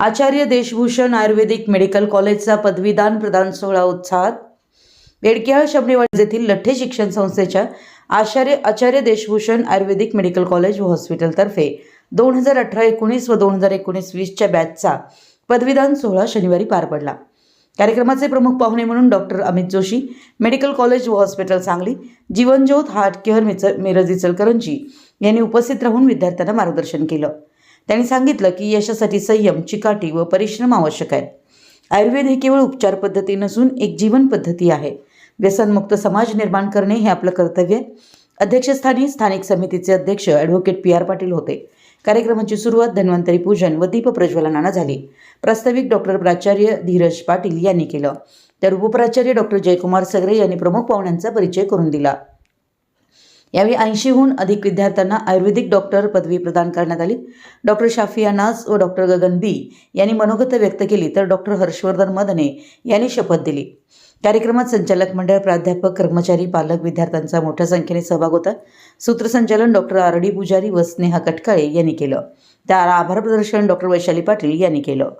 आचार्य देशभूषण आयुर्वेदिक medical कॉलेजचा पदवीदान प्रदान सोहळा उत्साहात बेडकियाळ शबरीवाडी येथील लठ्ठे शिक्षण संस्थेच्या Acharya Acharya Deshbhushan ayurvedic medical college व हॉस्पिटलतर्फे दोन हजार अठरा एकोणीस व दोन हजार एकोणीस वीसच्या बॅचचा पदवीदान सोहळा शनिवारी पार पडला. कार्यक्रमाचे प्रमुख पाहुणे म्हणून doctor Amit Joshi medical college व hospital Sangli Jeevanjyot heart care मिच मिरज इचलकरंजी यांनी उपस्थित राहून विद्यार्थ्यांना मार्गदर्शन केलं. त्यांनी सांगितलं की यशासाठी संयम चिकाटी व परिश्रम आवश्यक आहे आयुर्वेद हे केवळ उपचार पद्धती नसून एक जीवन पद्धती आहे. व्यसनमुक्त समाज निर्माण करणे हे आपलं कर्तव्य आहे. अध्यक्षस्थानी स्थानिक समितीचे अध्यक्ष ॲडव्होकेट पी आर पाटील होते. कार्यक्रमाची सुरुवात धन्वंतरी पूजन व दीप प्रज्वलनानं झाली. प्रास्ताविक डॉक्टर प्राचार्य धीरज पाटील यांनी केलं. तर उपप्राचार्य डॉक्टर जयकुमार सगरे यांनी प्रमुख पाहुण्यांचा परिचय करून दिला. यावेळी ऐंशीहून अधिक विद्यार्थ्यांना आयुर्वेदिक डॉक्टर पदवी प्रदान करण्यात आली. डॉक्टर शाफिया नाज व डॉक्टर गगन बी यांनी मनोगत व्यक्त केली तर डॉक्टर हर्षवर्धन मदने यांनी शपथ दिली. कार्यक्रमात संचालक मंडळ प्राध्यापक कर्मचारी पालक विद्यार्थ्यांचा मोठ्या संख्येने सहभाग होता. सूत्रसंचालन डॉक्टर आर डी पुजारी व स्नेहा कटकाळे यांनी केलं. त्या आभार प्रदर्शन डॉक्टर वैशाली पाटील यांनी केलं.